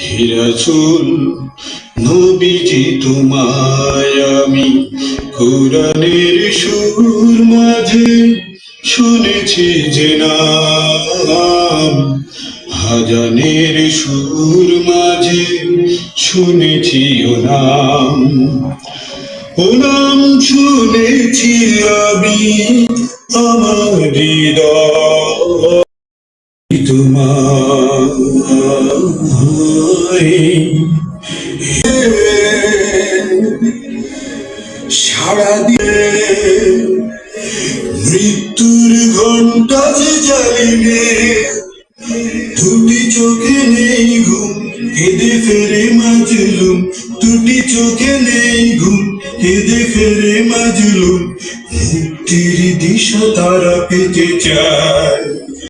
হিরাচুল নবীজি, তোমায় আমি কোরআনের সুর মাঝে শুনেছি যে নাম। হাজানের সুর মাঝে শুনেছি ও নাম। ও নাম শুনেছি আমি আমার হৃদয়। সারা মৃত্যুর ঘণ্টা যে জ্বালিবে, দুটি চোখে নেই ঘুম, কেঁদে ফেরে মাজলুম। দুটি চোখে নেই ঘুম, কেঁদে ফেরে মাজলুম। মুক্তির দিশা তারা পেতে চায়।